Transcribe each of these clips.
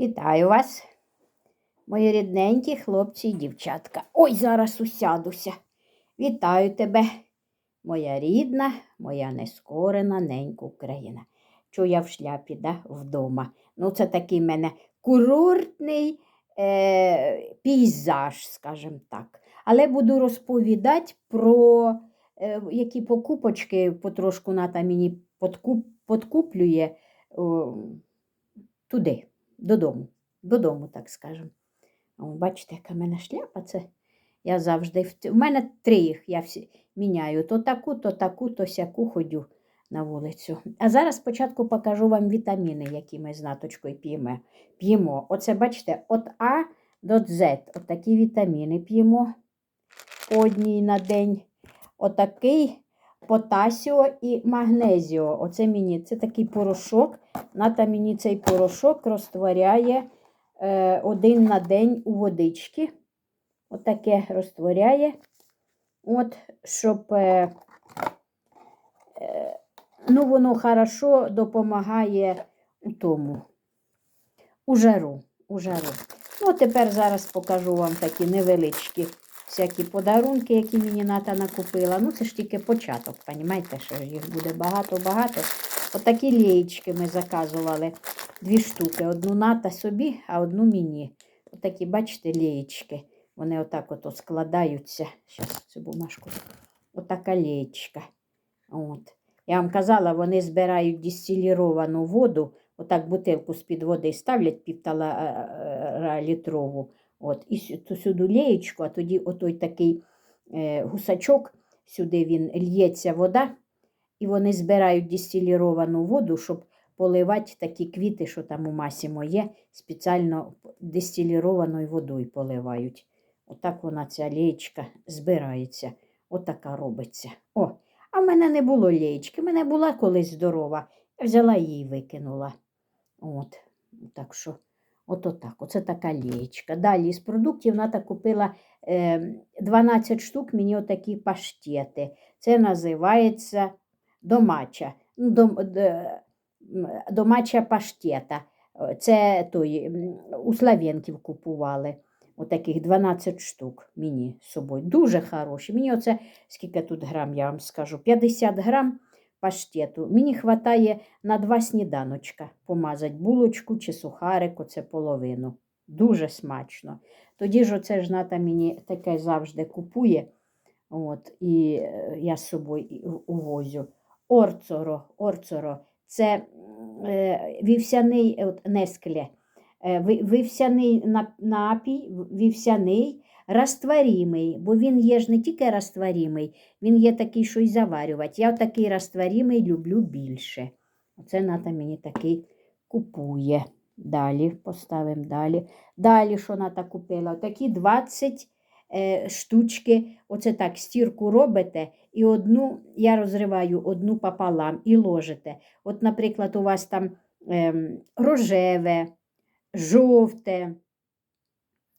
Вітаю вас, мої рідненькі хлопці і дівчатка. Ой, зараз усядуся. Вітаю тебе, моя рідна, моя нескорена ненька Україна. Чого я в шляпі, да, вдома. Ну, це такий мене курортний е, пейзаж, скажімо так. Але буду розповідати про е, які покупочки потрошку ната мені подкуп, подкуплює о, туди додому. Додому, так скажемо. Бачите, яка в мене шляпа. Це я завжди. Т- мене три їх я всі міняю. То таку, то таку, то сяку ходю на вулицю. А зараз спочатку покажу вам вітаміни, які ми з наточкою п'ємо. Оце, бачите, от А до Z. От такі вітаміни п'ємо одній на день. Отакий потасіо і магнезіо. Оце мені це такий порошок. Ната мені цей порошок розтворяє е, один на день у водички. Отаке розтворяє. От, щоб е, е, ну, воно хорошо допомагає у тому, у жару. У жару. Ну, тепер зараз покажу вам такі невеличкі всякі подарунки, які мені ната накупила. Ну, це ж тільки початок, понімаєте, що їх буде багато-багато. Отакі лієчки ми заказували. Дві штуки. Одну ната собі, а одну мені. Отакі, бачите, лієчки. Вони отак от складаються. Зараз цю бумажку. Отака лієчка. От. Я вам казала, вони збирають дистиліровану воду, отак бутилку з-під води ставлять півтора літрову. От, і сюди лієчку, а тоді отой такий е, гусачок, сюди він лється вода, і вони збирають дистиліровану воду, щоб поливати такі квіти, що там у Масімо є, спеціально дистилірованою водою поливають. Отак вона ця лієчка збирається. Отака робиться. О, а в мене не було лієчки, в мене була колись здорова. Я взяла її і викинула. От, так що, от отак. Оце така лієчка. Далі з продуктів Ната купила е, 12 штук мені отакі паштети. Це називається домача. Ну, дом, домача паштета. Це той, у Слав'янків купували. Отаких 12 штук мені з собою. Дуже хороші. Мені оце, скільки тут грам, я вам скажу, 50 грам паштету. Мені вистачає на два сніданочка помазати булочку чи сухарик, оце половину. Дуже смачно. Тоді ж оце ж мені таке завжди купує. От, і е, я з собою увозю. Орцоро, орцоро це е, вівсяний от, нескле. Е, Вівсяний напій, вівсяний, розтворимий, бо він є ж не тільки розтворимий, він є такий, що й заварювати. Я такий розтворимий люблю більше. Оце Ната мені такий купує. Далі поставимо далі. Далі, що Ната купила? Такі 20 е, штучки. Оце так, стірку робите, і одну, я розриваю одну пополам і ложите. От, наприклад, у вас там ем, рожеве, жовте,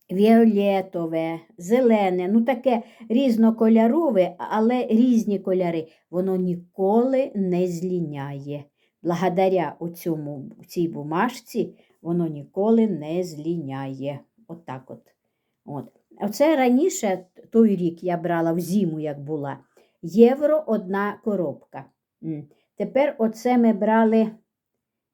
фіолетове, зелене, ну таке різнокольорове, але різні кольори, воно ніколи не зліняє. Благодаря оцьому, цій бумажці воно ніколи не зліняє. Отак от. От. Оце раніше, той рік я брала в зиму, як була, євро одна коробка. Тепер оце ми брали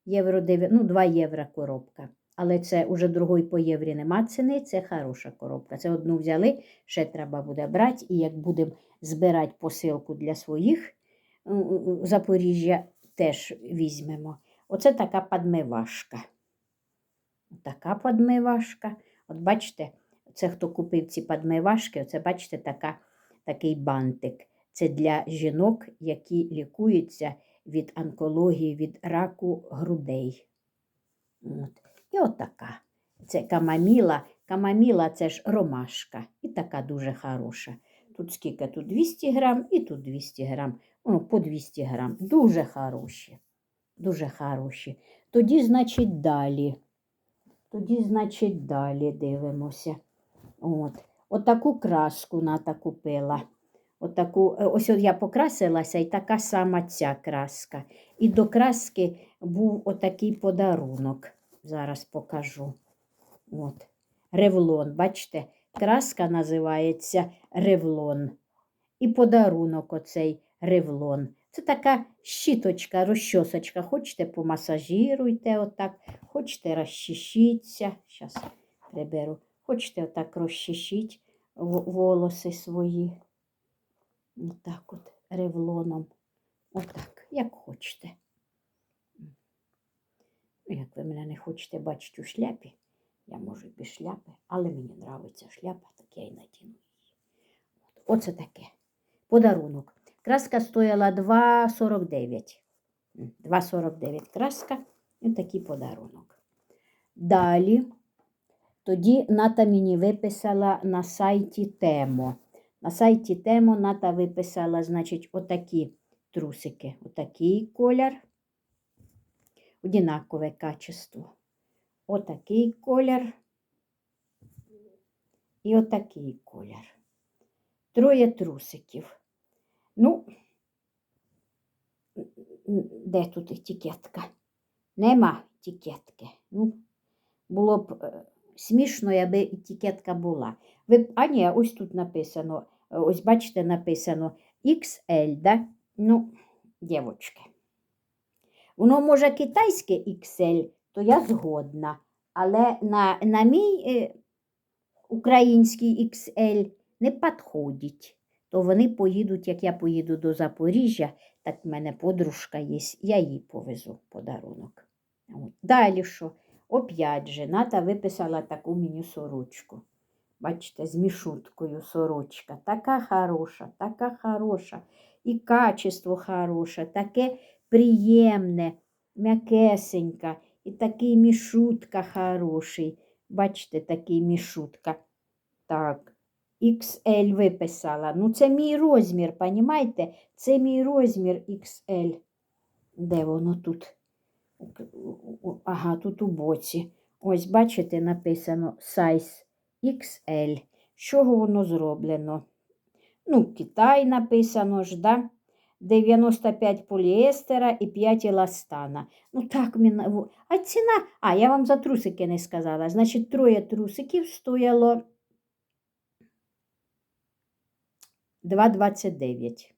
євро 9, ну 2 євро коробка. Але це уже другої по єврі нема ціни, це хороша коробка. Це одну взяли, ще треба буде брати. І як будемо збирати посилку для своїх Запоріжжя, теж візьмемо. Оце така подмивашка. Така подмивашка. От бачите, це хто купив ці подмивашки, оце бачите, така, такий бантик. Це для жінок, які лікуються від онкології, від раку грудей. От. І от така. Це камаміла. Камаміла це ж ромашка. І така дуже хороша. Тут скільки? Тут 200 грам і тут 200 грам. О, по 200 грам. Дуже хороші. Дуже хороші. Тоді, значить, далі. Тоді, значить, далі дивимося. От. Отаку краску Ната купила. Отаку, е, ось от я покрасилася, і така сама ця краска. І до краски був отакий подарунок. Зараз покажу. От. Ревлон. Бачите, краска називається ревлон. І подарунок оцей ревлон. Це така щіточка, розчосочка. Хочете помасажируйте отак, хочете розчищіться. Зараз приберу. Хочете отак розчищіть волоси свої. Отак от ревлоном. Отак, як хочете. Як ви мене не хочете бачити у шляпі, я можу без шляпи, але мені подобається шляпа, так я і надіну її. Оце таке. Подарунок. Краска стояла 2,49. 2,49 краска і такий подарунок. Далі, тоді Ната мені виписала на сайті Темо. На сайті Темо Ната виписала, значить, отакі трусики. Отакий колір одинакове качество. Отакий колір і отакий колір. Троє трусиків. Ну, де тут етикетка? Нема етикетки. Ну, було б е, смішно, якби етикетка була. Ви, а ні, ось тут написано, е, ось бачите, написано XL, да? Ну, дівочки. Воно може китайське XL, то я згодна. Але на, на мій е, український XL не підходить. То вони поїдуть, як я поїду до Запоріжжя, так в мене подружка є, я їй повезу подарунок. Далі що? Оп'ять же, Ната виписала таку мені сорочку. Бачите, з мішуткою сорочка. Така хороша, така хороша. І качество хороше, таке приємне, м'якесенька, і такий мішутка хороший. Бачите, такий мішутка. Так, XL виписала. Ну, це мій розмір, понімаєте? Це мій розмір XL. Де воно тут? Ага, тут у боці. Ось, бачите, написано size XL. З чого воно зроблено? Ну, Китай написано ж, да? 95 поліестера і 5 еластана. Ну так, а ціна. А, я вам за трусики не сказала. Значить, троє трусиків стояло 2,29.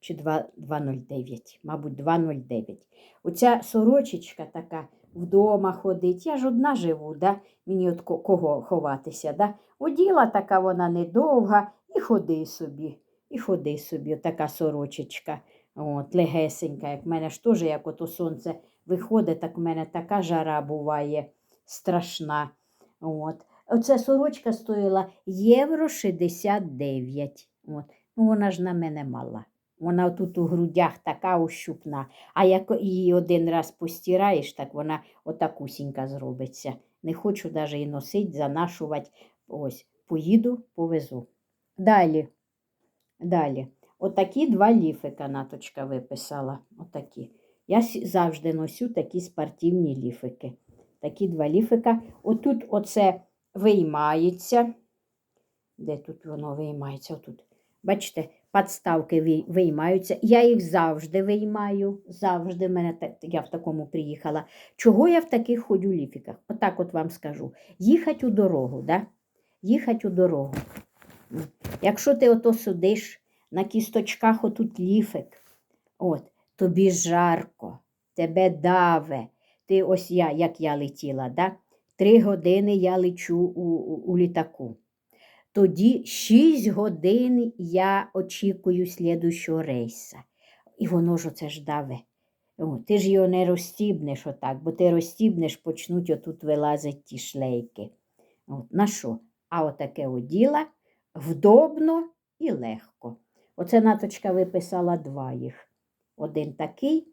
Чи 2,09, мабуть, 2,09. Оця сорочечка така вдома ходить. Я ж одна живу, да? мені от кого ховатися. Да? Оділа така вона недовга, і ходи собі, і ходи собі, така сорочечка. От, легесенька, як в мене ж теж, як ото сонце виходить, так в мене така жара буває страшна. От. Оця сорочка стоїла євро 69. От. Ну, вона ж на мене мала. Вона тут у грудях така ощупна. А як її один раз постираєш, так вона отакусінька зробиться. Не хочу навіть і носити, занашувати. Ось, поїду, повезу. Далі. Далі. Отакі два ліфика наточка виписала. Отакі. Я завжди носю такі спортивні ліфики. Такі два ліфика. Отут оце виймається. Де тут воно виймається? Отут. Бачите, подставки виймаються. Я їх завжди виймаю. Завжди мене я в такому приїхала. Чого я в таких ходю ліфіках? Отак от вам скажу. Їхать у дорогу, да? Їхать у дорогу. Якщо ти ото сидиш на кісточках отут ліфик, от, тобі жарко, тебе даве. Ти ось я, як я летіла, да? три години я лечу у, у, у літаку. Тоді 6 годин я очікую слідущого рейса. І воно ж оце ж даве. О, ти ж його не розстібнеш отак, бо ти розстібнеш, почнуть отут вилазити ті шлейки. От, на що? А отаке оділа вдобно і легко. Оце наточка виписала два їх. Один такий,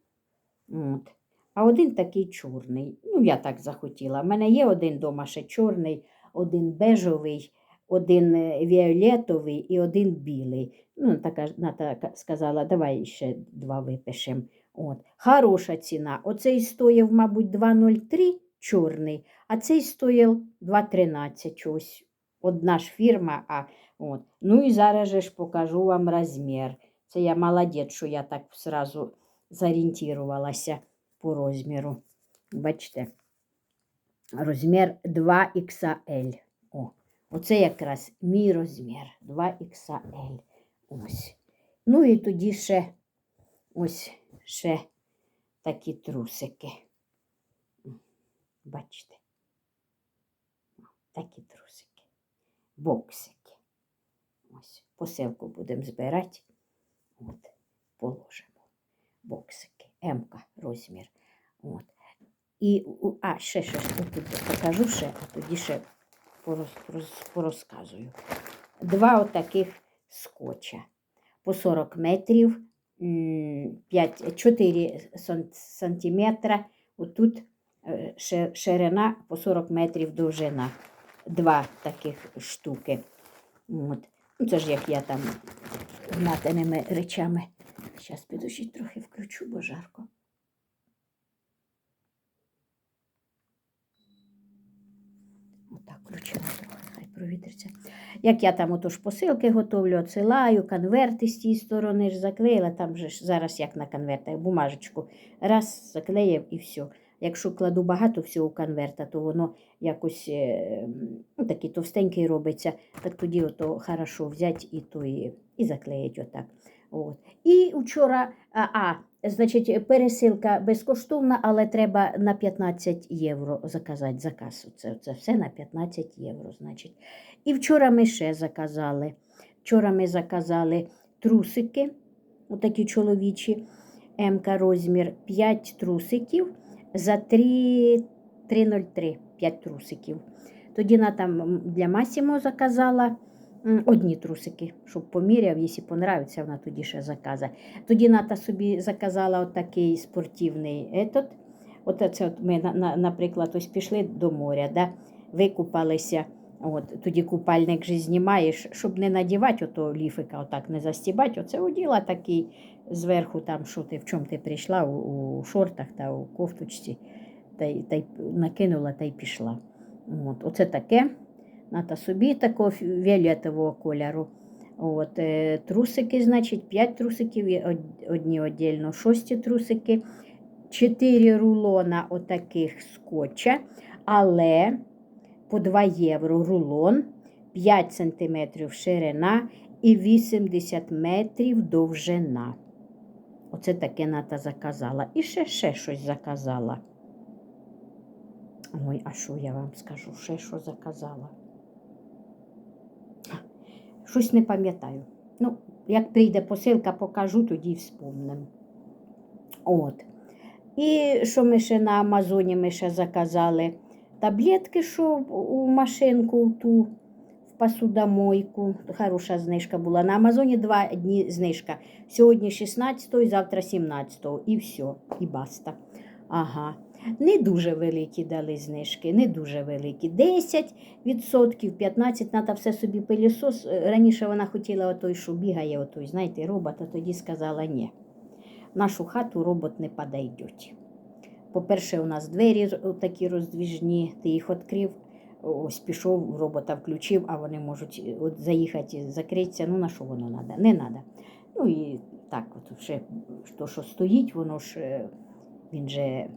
от, а один такий чорний. Ну, я так захотіла. У мене є один дома ще чорний, один бежовий, один е, віолетовий і один білий. Ну, така Ната сказала, давай ще два випишемо. От. Хороша ціна. Оцей стоїв, мабуть, 2,03 чорний, а цей стоїв 2,13. Ось одна ж фірма. А, от. Ну і зараз же ж покажу вам розмір. Це я молодець, що я так зразу зорієнтувалася по розміру. Бачите, розмір 2XL. О, оце якраз мій розмір 2XL. Ось. Ну і тоді ще ось ще такі трусики. М, Бачите? Такі трусики. Боксики. Посилку будемо збирати. От, положимо. Боксики. М-ка розмір. От. І, а, ще щось тут покажу ще, а тоді ще пороз, роз- порозказую. Два отаких скотча по 40 метрів, 5, 4 сантиметра. Отут е, ширина по 40 метрів довжина. Два таких штуки. От. Ну, це ж як я там гнатиними речами. Зараз підожіть трохи включу, бо жарко. Отак включила трохи, хай провітриться. Як я там отож посилки готовлю, отсилаю, конверти з тієї сторони ж заклеїла, там же ж зараз як на конвертах, бумажечку. Раз заклеїв і все. Якщо кладу багато всього конверта, то воно якось е, ну, такий товстенький робиться, так тоді ото хорошо взяти і, і, і заклеїть отак. От. І вчора, а, а, значить, пересилка безкоштовна, але треба на 15 євро заказати заказ. Це, це все на 15 євро. значить. І вчора ми ще заказали. Вчора ми заказали трусики, отакі чоловічі, МК розмір 5 трусиків за 3, 3,03, 5 трусиків. Тоді вона там для Масімо заказала одні трусики, щоб поміряв, якщо понравиться, вона тоді ще заказа. Тоді Ната собі заказала отакий спортивний етот. От це от ми, на- на- наприклад, ось пішли до моря, да? викупалися. От, тоді купальник же знімаєш, щоб не надівати ото ліфика, отак не застібати. Оце оділа такий зверху, там, що ти, в чому ти прийшла, у, у шортах та у кофточці, та, та й накинула та й пішла. От, оце таке. Ната собі такого фіолетового кольору. От, е, трусики, значить, 5 трусиків, одні віддільно, шості трусики, 4 рулона отаких скотча, але по 2 євро рулон, 5 см ширина і 80 метрів довжина. Оце таке Ната заказала. І ще ще щось заказала. Ой, а що я вам скажу? Ще що заказала? Щось не пам'ятаю. Ну, як прийде посилка, покажу, тоді вспомним. От. І що ми ще на Амазоні ми ще заказали? Таблетки, що у машинку ту в посудомойку. Хороша знижка була. На Амазоні два дні знижка. Сьогодні 16, завтра 17 і все, і баста. Ага. Не дуже великі дали знижки, не дуже великі. 10%, 15% треба все собі пилісос. Е, Раніше вона хотіла отой, що бігає, отой, знаєте, робот, а тоді сказала ні. В нашу хату робот не подойде. По-перше, у нас двері такі роздвіжні, ти їх відкрив, ось пішов, робота включив, а вони можуть е, от заїхати, закритися. Ну на що воно треба? Не треба. Ну і так, от ще то, що стоїть, воно ж е, він же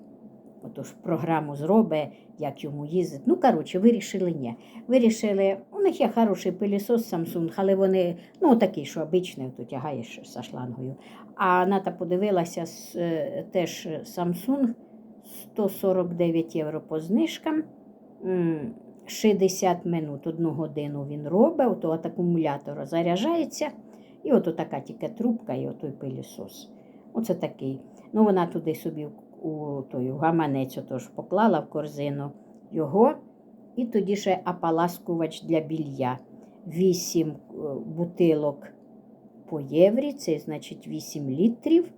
отож програму зробить, як йому їздити. Ну, коротше, вирішили ні. Вирішили, у них є хороший пилісос Samsung, але вони, ну, такий, що обичний, то тягаєш зі шлангою. А Ната подивилася е, теж Samsung 149 євро по знижкам. 60 минут, одну годину він робить, от акумулятор заряджається, і ото така тільки трубка, і отой пилісос. Оце такий. Ну, вона туди собі у, той у гаманець отож поклала в корзину його, і тоді ще ополаскувач для білья. 8 бутилок по єврі, це значить 8 літрів,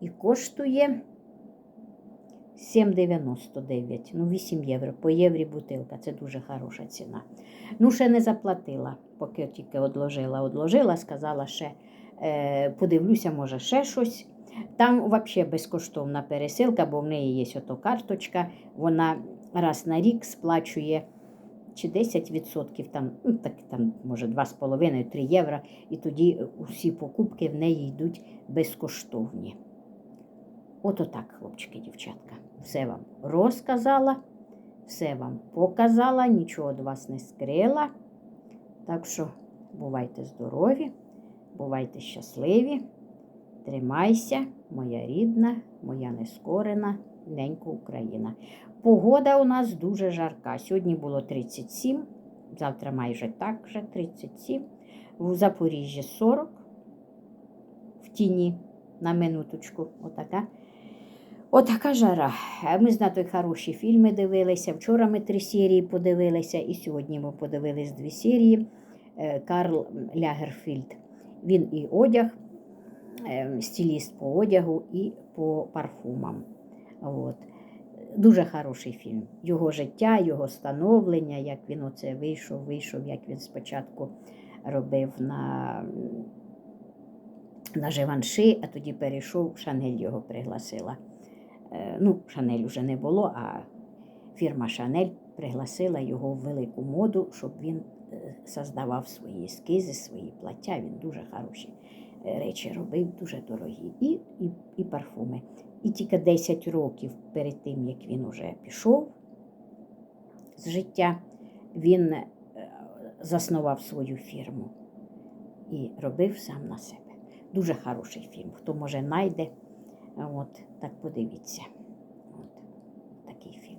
і коштує 7,99. Ну, 8 євро. По єврі бутилка. Це дуже хороша ціна. Ну, ще не заплатила, поки тільки одложила. Одложила, сказала ще, е, подивлюся, може, ще щось. Там взагалі безкоштовна пересилка, бо в неї є ото карточка. Вона раз на рік сплачує чи 10%, там, ну, так, там, може 2,5-3 євро, і тоді усі покупки в неї йдуть безкоштовні. Ото так, хлопчики, дівчатка. Все вам розказала. все вам показала, нічого від вас не скрила. Так що бувайте здорові, бувайте щасливі, тримайся, моя рідна, моя нескорена, ненька Україна. Погода у нас дуже жарка. Сьогодні було 37, завтра майже так же 37. В Запоріжжі 40 в тіні на минуточку. Отака. Отака жара. Е, Ми з Натою хороші фільми дивилися. Вчора ми три серії подивилися, і сьогодні ми подивились дві серії. Е, Карл Лягерфільд. Він і одяг, е, стиліст по одягу і по парфумам. От. Дуже хороший фільм. Його життя, його становлення, як він оце вийшов, вийшов, як він спочатку робив на, на Живанши, а тоді перейшов, Шанель його пригласила. Е, Ну, Шанель вже не було, а фірма Шанель пригласила його в велику моду, щоб він е, создавав свої ескізи, свої плаття. Він дуже хороші е, речі робив, дуже дорогі. І, і, і парфуми. І тільки 10 років перед тим, як він уже пішов з життя, він заснував свою фірму і робив сам на себе. Дуже хороший фільм. Хто може знайде, от, так подивіться. От, такий фільм.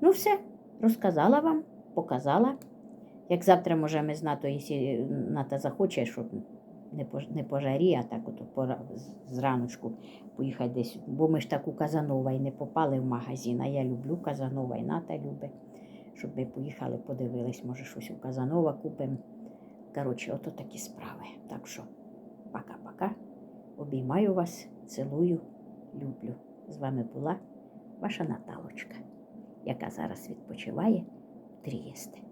Ну, все, розказала вам, показала. Як завтра, може, ми з якщо НАТО захоче, щоб не по, не по жарі, а так от зраночку поїхати десь. Бо ми ж так у Казанова і не попали в магазин, а я люблю Казанова, і Ната любить, щоб ми поїхали, подивились, може, щось у Казанова купимо. Коротше, ото такі справи. Так що, пока-пока. Обіймаю вас, цілую, люблю. З вами була ваша Наталочка, яка зараз відпочиває в Трієсті.